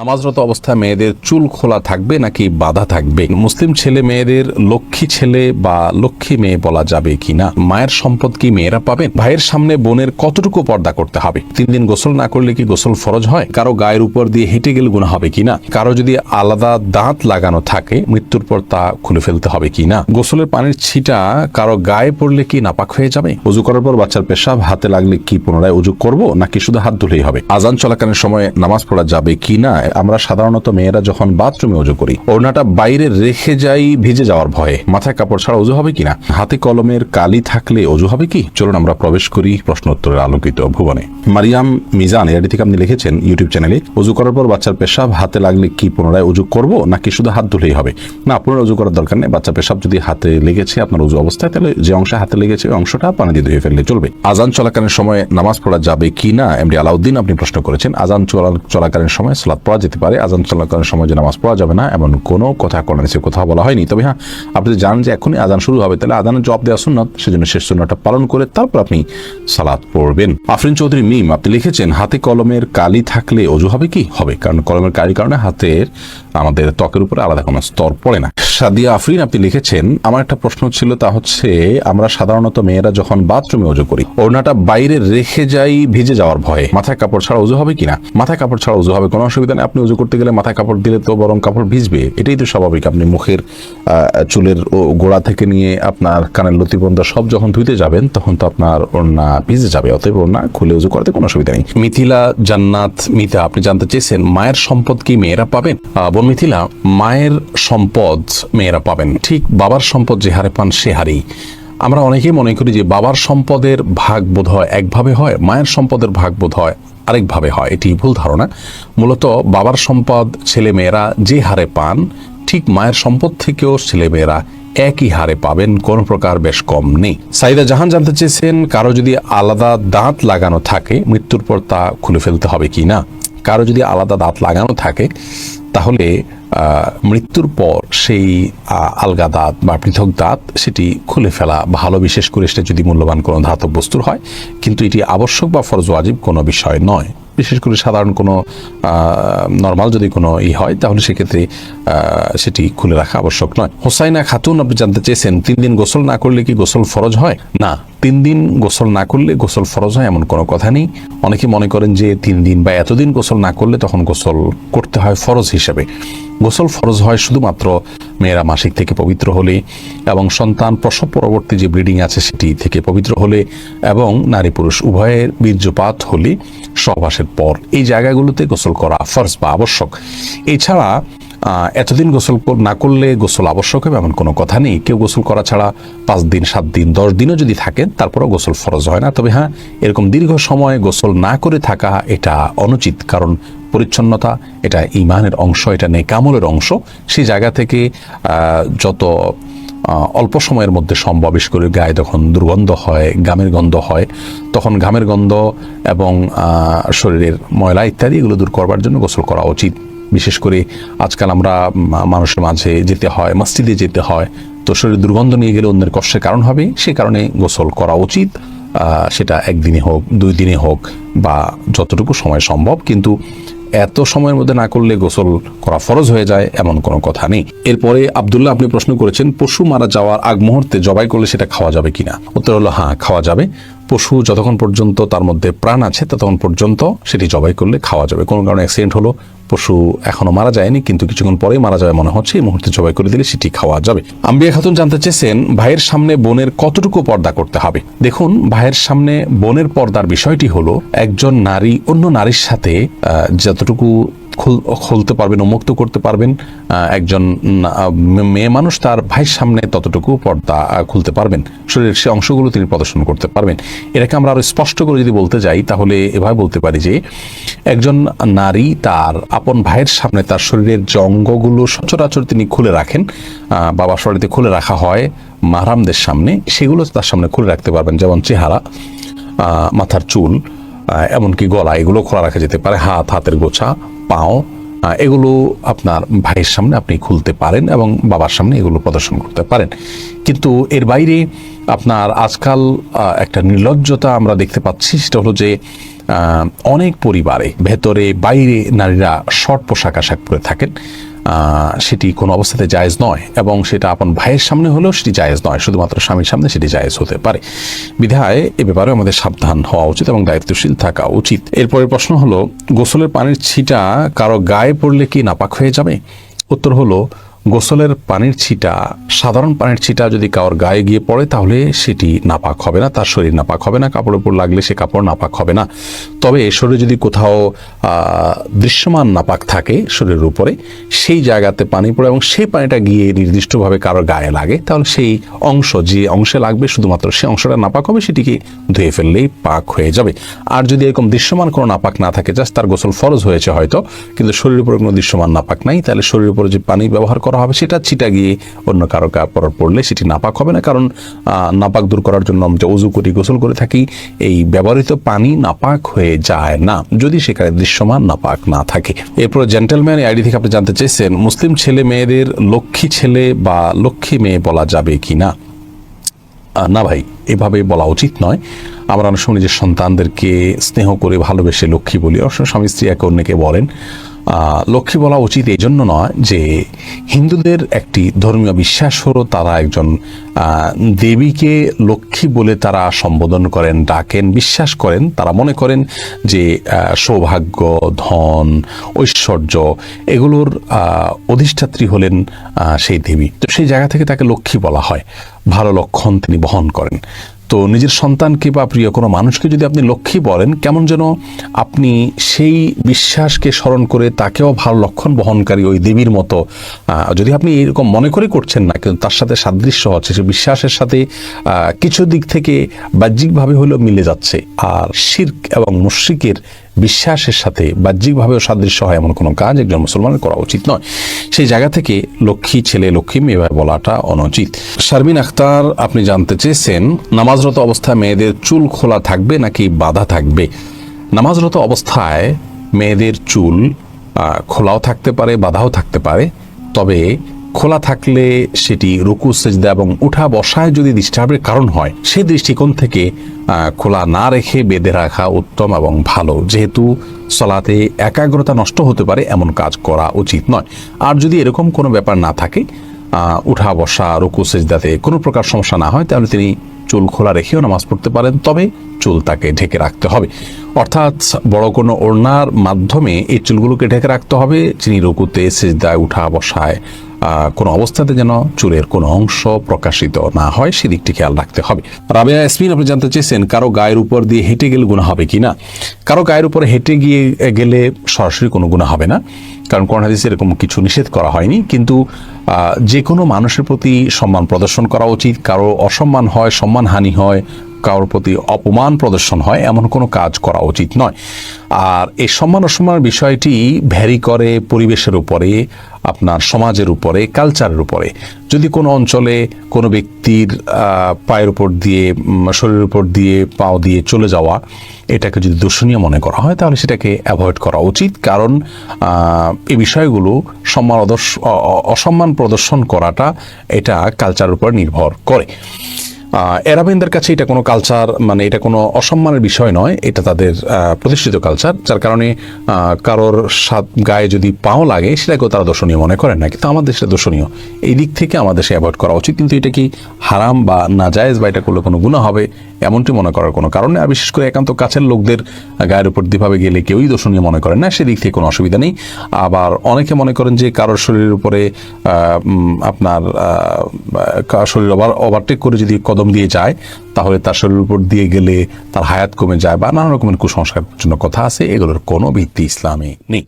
নামাজরত অবস্থায় মেয়েদের চুল খোলা থাকবে নাকি বাধা থাকবে? মুসলিম ছেলে মেয়েদের লক্ষ্মী ছেলে বা লক্ষ্মী মেয়ে বলা যাবে কিনা? মায়ের সম্পদ কি মেয়েরা পাবেন ভাইয়ের সামনে বোনের কতটুকু পর্দা করতে হবে? তিন দিন গোসল না করলে কি গোসল ফরজ হয়? কারও গায়ের উপর দিয়ে হেঁটে গেলে গুণা হবে কিনা? কারও যদি আলাদা দাঁত লাগানো থাকে, মৃত্যুর পর তা খুলে ফেলতে হবে কিনা? গোসলের পানির ছিটা কারও গায়ে পড়লে কি নাপাক হয়ে যাবে? উজু করার পর বাচ্চার পেশাব হাতে লাগলে কি পুনরায় উজু করব, নাকি শুধু হাত ধুলেই হবে? আজান চলাকালীন সময় নামাজ পড়া যাবে কিনা আমরা সাধারণত মেয়েরা যখন বাথরুমে উজু করি, ওড়নাটা বাইরে রেখে যাই ভিজে যাওয়ার ভয়ে। মাথায় কাপড় ছাড়া উজু হবে কিনা? হাতে কলমের কালি থাকলে উজু হবে কি? চলুন আমরা প্রবেশ করি প্রশ্ন উত্তরের আলোকিত ভুবনে। মারিয়াম মিজান এটি থেকে আপনি লিখেছেন ইউটিউব চ্যানেলে, উজু করার পর বাচ্চার পেশাব হাতে লাগলে কি পুনরায় উজু করব, নাকি শুধু হাত ধুলেই হবে? না, পুনরায় উজু করার দরকার নেই। বাচ্চা পেশাব যদি হাতে লেগেছে আপনার উজু অবস্থায়, তাহলে যে অংশ হাতে লেগেছে, ওই অংশটা পানি দিয়ে ধুয়ে ফেললে চলবে। আজান চলাকালীন সময় নামাজ পড়া যাবে কি না এমডি আলাউদ্দিন আপনি প্রশ্ন করেছেন। আজান চলা- চলাকালীন সময় সালাদ পড়া যেতে পারে। আজান চলাকালীন সময় যে নামাজ পড়া যাবে না এমন কোনো কথা সে কথা বলা হয়নি। তবে হ্যাঁ আপনি জানেন যে এখনই আজান শুরু হবে, তাহলে আজানের জব দেওয়া সুন্নত। সেজন্য শেষ সুন্নতটা পালন করে তারপর আপনি সালাদ পড়বেন। আফরিন চৌধুরী মিম, আপনি লিখেছেন, হাতে কলমের কালি থাকলে অজু হবে কি? হবে। কারণ কলমের কালির কারণে হাতের আমাদের ত্বকের উপরে আলাদা কোনো স্তর পড়ে না। সাদিয়া আফরিন আপনি লিখেছেন, আমার একটা প্রশ্ন ছিল তা হচ্ছে, আমরা সাধারণত মেয়েরা যখন বাথরুমে উজু করি, ওড়নাটা বাইরে রেখে যাই ভিজে যাওয়ার ভয়ে। মাথায় কাপড় ছাড়া উজু হবে কিনা? মাথায় কাপড় ছাড়া উজু হবে, কোনো অসুবিধা নেই। আপনি উজু করতে গেলে মাথায় কাপড় দিলে তো বরং কাপড় ভিজবে। এটাই তো স্বাভাবিক। আপনি মুখের চুলের গোড়া থেকে নিয়ে আপনার কানের লতিবন্ধা সব যখন ধুইতে যাবেন, তখন তো আপনার ওড়না ভিজে যাবে। অতএব ওড়না খুলে উজু করতে কোনো অসুবিধা নেই। মিথিলা জান্নাত মিতা, আপনি জানতে চেয়েছেন মায়ের সম্পদ কি মেয়েরা পাবেন? বোন মিথিলা, মায়ের সম্পদ মেয়েরা পাবেন। ঠিক বাবার সম্পদ যে হারে পান, সে হারেই। আমরা অনেকেই মনে করি যে বাবার সম্পদের ভাগ বোধ হয় একভাবে হয়, মায়ের সম্পদের ভাগ বোধ হয় আরেকভাবে হয়। এটি ভুল ধারণা। মূলত বাবার সম্পদ ছেলে মেয়েরা যে হারে পান, ঠিক মায়ের সম্পদ থেকেও ছেলে মেয়েরা একই হারে পাবেন, কোনো প্রকার বেশ কম নেই। সাইদা জাহান জানতে চেয়েছেন, কারও যদি আলাদা দাঁত লাগানো থাকে, মৃত্যুর পর তা খুলে ফেলতে হবে কি না? কারও যদি আলাদা দাঁত লাগানো থাকে তাহলে মৃত্যুর পর সেই আলগা দাঁত বা পৃথক দাঁত সেটি খুলে ফেলা ভালো, বিশেষ করে সেটা যদি মূল্যবান কোনো ধাতব বস্তুর হয়, কিন্তু এটি আবশ্যক বা ফরজ, ওয়াজিব কোনো বিষয় নয়। বিশেষ করে সাধারণ কোনো নর্মাল যদি কোনো ই হয়, তাহলে সেক্ষেত্রে সেটি খুলে রাখা আবশ্যক নয়। হোসাইনা খাতুন, আপনি জানতে চেয়েছেন, তিন দিন গোসল না করলে কি গোসল ফরজ হয়? না, তিন দিন গোসল না করলে গোসল ফরজ হয় এমন কোনো কথা নেই। অনেকে মনে করেন যে তিন দিন বা এতদিন গোসল না করলে তখন গোসল করতে হয় ফরজ হিসেবে। গোসল ফরজ হয় শুধুমাত্র মেয়েরা মাসিক থেকে পবিত্র হলে এবং সন্তান প্রসব পরবর্তী যে ব্লিডিং আছে সেটি থেকে পবিত্র হলে এবং নারী পুরুষ উভয়ের বীর্যপাত হলে সহবাসের পর এই জায়গাগুলোতে গোসল করা ফরজ বা আবশ্যক। এছাড়া এতদিন গোসল না করলে গোসল আবশ্যক হবে এমন কোনো কথা নেই। কেউ গোসল করা ছাড়া পাঁচ দিন, সাত দিন, দশ দিনও যদি থাকেন, তারপরেও গোসল ফরজ হয় না। তবে হ্যাঁ এরকম দীর্ঘ সময় গোসল না করে থাকা এটা অনুচিত। কারণ পরিচ্ছন্নতা, এটা ইমানের অংশ, এটা নেকামলের অংশ। সেই জায়গা থেকে যত অল্প সময়ের মধ্যে সম্ভব করে গায়ে যখন দুর্গন্ধ হয় গামের গন্ধ হয়, তখন ঘামের গন্ধ এবং শরীরের ময়লা ইত্যাদি এগুলো দূর করবার জন্য গোসল করা উচিত। বিশেষ করে আজকাল আমরা মানুষের মাঝে যেতে হয়, মসজিদে যেতে হয়, তো শরীরে দুর্গন্ধ নিয়ে গেলে অন্যের কষ্টের কারণ হবে, সে কারণে গোসল করা উচিত। সেটা একদিনে হোক, দুই দিনে হোক, বা যতটুকু সময় সম্ভব। কিন্তু এত সময়ের মধ্যে না করলে গোসল করা ফরজ হয়ে যায় এমন কোনো কথা নেই। এরপরে আবদুল্লাহ, আপনি প্রশ্ন করেছেন, পশু মারা যাওয়ার আগ মুহূর্তে জবাই করলে সেটা খাওয়া যাবে কিনা? উত্তর হলো হ্যাঁ খাওয়া যাবে। পশু যতক্ষণ পর্যন্ত তার মধ্যে প্রাণ আছে, ততক্ষণ পর্যন্ত সেটি জবাই করলে খাওয়া যাবে। কোনো কারণে অ্যাক্সিডেন্ট হলো, পশু এখনও মারা যায়নি, কিন্তু কিছুক্ষণ পরেই মারা যাবে মনে হচ্ছে, এই মুহূর্তে জবাই করে দিলে সেটি খাওয়া যাবে। আম্বিয়া খাতুন জানতে চেয়েছেন, ভাইয়ের সামনে বোনের কতটুকু পর্দা করতে হবে? দেখুন, ভাইয়ের সামনে বোনের পর্দার বিষয়টি হলো, একজন নারী অন্য নারীর সাথে যতটুকু খুলতে পারবেন, উন্মুক্ত করতে পারবেন একজন মেয়ে মানুষ তার ভাইয়ের সামনে ততটুকু পর্দা খুলতে পারবেন। শরীরের সে অংশগুলো তিনি প্রদর্শন করতে পারবেন। এটাকে আমরা আরও স্পষ্ট করে যদি বলতে যাই, তাহলে এভাবে বলতে পারি যে, একজন নারী তার আপন ভাইয়ের সামনে তার শরীরের যে অঙ্গগুলো সচরাচর তিনি খুলে রাখেন বাবা শরীরে খুলে রাখা হয় মারামদের সামনে, সেগুলো তার সামনে খুলে রাখতে পারবেন। যেমন চেহারা মাথার চুল এমনকি গলা, এগুলো খোলা রাখা যেতে পারে, হাত, হাতের গোছা, পাও এগুলো আপনার ভাইয়ের সামনে আপনি খুলতে পারেন এবং বাবার সামনে এগুলো প্রদর্শন করতে পারেন। কিন্তু এর বাইরে আপনার আজকাল একটা নির্লজ্জতা আমরা দেখতে পাচ্ছি, সেটা হলো যে অনেক পরিবারে ভেতরে বাইরে নারীরা শর্ট পোশাক আশাক পরে থাকেন। সেটি কোনো অবস্থাতে জায়েজ নয় এবং সেটা আপন ভাইয়ের সামনে হলেও সেটি জায়েজ নয়, শুধুমাত্র স্বামীর সামনে সেটি জায়েজ হতে পারে। বিধায় এ ব্যাপারে আমাদের সাবধান হওয়া উচিত এবং দায়িত্বশীল থাকা উচিত। এরপরের প্রশ্ন হলো, গোসলের পানির ছিটা কারও গায়ে পড়লে কি নাপাক হয়ে যাবে? উত্তর হলো গোসলের পানির ছিটা, সাধারণ পানির ছিটা যদি কারোর গায়ে গিয়ে পড়ে, তাহলে সেটি নাপাক হবে না, তার শরীর নাপাক হবে না, কাপড়ের উপর লাগলে সে কাপড় নাপাক হবে না। তবে শরীরে যদি কোথাও দৃশ্যমান নাপাক থাকে শরীরের উপরে, সেই জায়গাতে পানি পড়ে এবং সেই পানিটা গিয়ে নির্দিষ্টভাবে কারোর গায়ে লাগে, তাহলে সেই অংশ, যে অংশে লাগবে, শুধুমাত্র সেই অংশটা নাপাক হবে, সেটিকে ধুয়ে ফেললেই পাক হয়ে যাবে। আর যদি এরকম দৃশ্যমান কোনো নাপাক না থাকে, জাস্ট তার গোসল ফরজ হয়েছে হয়তো, কিন্তু শরীরের উপরে কোনো দৃশ্যমান নাপাক নাই, তাহলে শরীরের উপরে যে পানি ব্যবহার করা হবে, সেটা ছিটা গিয়ে অন্য কারও কাপড় পড়লে সেটি নাপাক হবে না। কারণ নাপাক দূর করার জন্য আমরা উজু করি, গোসল করে থাকি, এই ব্যবহৃত পানি নাপাক হয়ে যায় না। যদি সেখানে দৃশ্যমান নাপাক না থাকে। এরপর জেন্টেলম্যান আইডি থেকে আপনি জানতে চাইছেন মুসলিম ছেলে মেয়েদের লক্ষ্মী ছেলে বা লক্ষ্মী মেয়ে বলা যাবে কি না? না ভাই, এভাবে বলা উচিত নয়। আমরা অনেক সময় নিজের সন্তানদেরকে স্নেহ করে ভালোবেসে লক্ষ্মী বলি। অবশ্য স্বামী স্ত্রী একে অন্যকে বলেন। লক্ষ্মী বলা উচিত এই জন্য নয় যে হিন্দুদের একটি ধর্মীয় বিশ্বাস হলো তারা একজন দেবীকে লক্ষ্মী বলে তারা সম্বোধন করেন, ডাকেন, বিশ্বাস করেন। তারা মনে করেন যে সৌভাগ্য, ধন, ঐশ্বর্য এগুলোর অধিষ্ঠাত্রী হলেন সেই দেবী। তো সেই জায়গা থেকে তাকে লক্ষ্মী বলা হয়। ভালো লক্ষণ তিনি বহন করেন। তো নিজের সন্তানকে বা প্রিয় কোনো মানুষকে যদি আপনি লক্ষ্মী বলেন, কেমন যেন আপনি সেই বিশ্বাসকে স্মরণ করে তাকেও ভালো লক্ষণ বহনকারী ওই দেবীর মতো যদি আপনি এরকম মনে করে করছেন না, কিন্তু তার সাথে সাদৃশ্য হচ্ছে সে বিশ্বাসের সাথে কিছু দিক থেকে বাহ্যিকভাবে হলেও মিলে যাচ্ছে। আর শির্ক এবং মুশ্রিকের বিশ্বাসের সাথে বাহ্যিকভাবেও সাদৃশ্য হয় এমন কোনো কাজ একজন মুসলমানের করা উচিত নয়। সেই জায়গা থেকে লক্ষ্মী ছেলে লক্ষ্মী মেয়ে বলাটা অনুচিত। শারমিন আখতার, আপনি জানতে চেয়েছেন নামাজরত অবস্থায় মেয়েদের চুল খোলা থাকবে নাকি বাধা থাকবে? নামাজরত অবস্থায় মেয়েদের চুল খোলাও থাকতে পারে, বাধাও থাকতে পারে। তবে খোলা থাকলে সেটি রুকু, সেজদা এবং উঠা বসায় যদি ডিস্টার্বের কারণ হয় সেই দৃষ্টিকোণ থেকে খোলা না রেখে বেঁধে রাখা উত্তম এবং ভালো। যেহেতু সলাতে একাগ্রতা নষ্ট হতে পারে, এমন কাজ করা উচিত নয়। আর যদি এরকম কোনো ব্যাপার না থাকে উঠা, বসা, রুকু, সেজদাতে কোনো প্রকার সমস্যা না হয়, তাহলে তিনি চুল খোলা রেখেও নামাজ পড়তে পারেন, তবে চুল তাকে ঢেকে রাখতে হবে। অর্থাৎ বড় কোনো ওড়নার মাধ্যমে এই চুলগুলোকে ঢেকে রাখতে হবে, যিনি রুকুতে, সেজদায় উঠা বসায় কোনো অবস্থাতে যেন চুলের কোনো অংশ প্রকাশিত না হয়, সেদিকটি খেয়াল রাখতে হবে। রাবেয়া ইয়াসমিন, আপনি জানতে চেয়েছেন, কারও গায়ের উপর দিয়ে হেঁটে গেলে গুণা হবে কিনা কারও গায়ের উপরে হেঁটে গিয়ে গেলে সরাসরি কোনো গুণা হবে না। কারণ কোরআন হাদিসে এরকম কিছু নিষেধ করা হয়নি, কিন্তু যে কোনো মানুষের প্রতি সম্মান প্রদর্শন করা উচিত। কারও অসম্মান হয়, সম্মানহানি হয় কারোর প্রতি অপমান প্রদর্শন হয়, এমন কোনো কাজ করা উচিত নয়। আর এই সম্মান অসম্মানের বিষয়টি ভ্যারি করে পরিবেশের উপরে, আপনার সমাজের উপরে, কালচারের উপরে। যদি কোনো অঞ্চলে কোনো ব্যক্তির পায়ের উপর দিয়ে শরীরের উপর দিয়ে, পাও দিয়ে চলে যাওয়া, এটাকে যদি দর্শনীয় মনে করা হয়, তাহলে সেটাকে অ্যাভয়েড করা উচিত। কারণ এই বিষয়গুলো সম্মান অসম্মান প্রদর্শন করাটা এটা কালচারের উপর নির্ভর করে। আহ, এরাবেনদের কাছে এটা কোনো কালচার মানে এটা কোনো অসম্মানের বিষয় নয় এটা তাদের প্রতিষ্ঠিত কালচার যার কারণে কারোর সাত গায়ে যদি পাও লাগে সেটাকেও তারা দর্শনীয় মনে করেন না কিন্তু আমাদের সেটা দর্শনীয়। এই দিক থেকে আমাদের সে অ্যাভয়েড করা উচিত কিন্তু এটা কি হারাম বা না নাজায়েজ বা এটা করলে কোনো গুণা হবে এমনটি মনে করার কোনো কারণ আর বিশেষ করে একান্ত কাছের লোকদের গায়ের উপর দিভাবে গেলে কেউই দর্শনীয় মনে করেন না সেদিক থেকে কোনো অসুবিধা নেই। আবার অনেকে মনে করেন যে কারোর শরীরের উপরে আপনার শরীর ওভার ওভারটেক করে যদি কদম দিয়ে যায়, তাহলে তার শরীরের উপর দিয়ে গেলে তার হায়াত কমে যায় বা নানা রকমের কুসংস্কার জন্য কথা আছে, এগুলোর কোনো ভিত্তি ইসলামে নেই।